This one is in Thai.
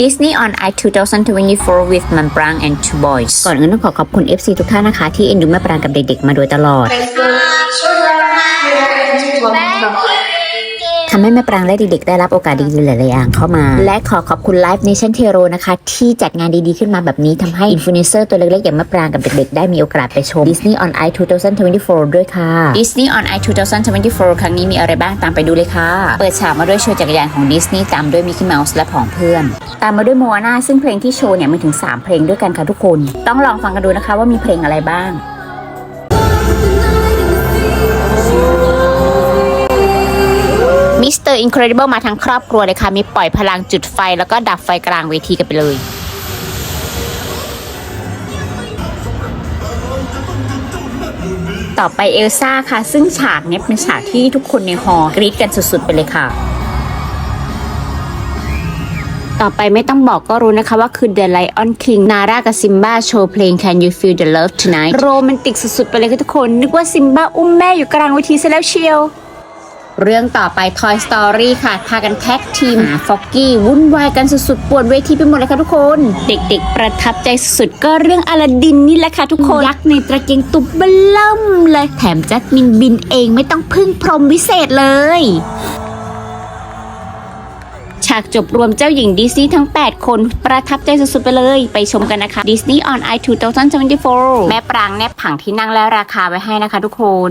Disney on Ice 2024 with มันปราง and two boys ก่อนอื่นต้องขอขอบคุณ FC ทุกท่านนะคะ ที่เอ็นดูแม่ปรางกับเด็กๆมาโดยตลอด ทำให้แม่ปรางและเด็กๆได้รับโอกาสดีๆหลายๆอย่างเข้ามา และขอขอบคุณ Live Nation t e r o นะคะที่จัดงานดีๆขึ้นมาแบบนี้ทำให้อินฟลูเอนเซอร์ตัวเล็กๆอย่างแม่ปรางกับเด็กๆได้มีโอกาสไปชม Disney on Ice 2024 ด้วยค่ะ Disney on Ice 2024 ครั้งนี้มีอะไรบ้างตามไปดูเลยค่ะ เปิดฉากมาด้วยโชว์จักรยานของ Disney ตามด้วย Mickey Mouse และผองเพื่อน ตามมาด้วย Moana ซึ่งเพลงที่โชว์เนี่ยมีถึง 3 เพลงด้วยกันค่ะทุกคน ต้องลองฟังกันดูนะคะว่ามีเพลงอะไรบ้าง มิสเตออินครดิเบิลมาทั้งครอบครัวเลยค่ะ มีปล่อยพลังจุดไฟแล้วก็ดับไฟกลางเวทีกันไปเลยต่อไปเอลซ่าค่ะ ซึ่งฉากเนี้ยเป็นฉากที่ทุกคนในฮอลล์กรี๊ดกันสุดๆ ไปเลยค่ะ ต่อไปไม่ต้องบอกก็รู้นะคะว่าคือ The Lion King นารากับซิมบ้าโชว์เพลง Can You Feel the Love Tonight โรแมนติกสุดๆ ไปเลยค่ะทุกคน นึกว่าซิมบ้าอุ้มแม่อยู่กลางเวทีซะแล้วเชียว เรื่องต่อไป Toy Story ค่ะ พากันแท็กทีมหาฟ็อกกี้วุ่นวายกันสุดๆปวดเวทีไปหมดเลยค่ะทุกคน เด็กๆ ประทับใจสุดๆก็เรื่องอลาดินนี่แหละค่ะทุกคน ยักษ์ในตะเกียงตุบเบล่มเลยแถมจัดมินบินเองไม่ต้องพึ่งพรหมวิเศษเลยฉากจบรวมเจ้าหญิงดิสนีย์ทั้ง 8 คนประทับใจสุดๆไปเลย ไปชมกันนะคะ Disney on i 2024 แม่ปรางแนบผังที่นั่งและราคาไว้ให้นะคะทุกคน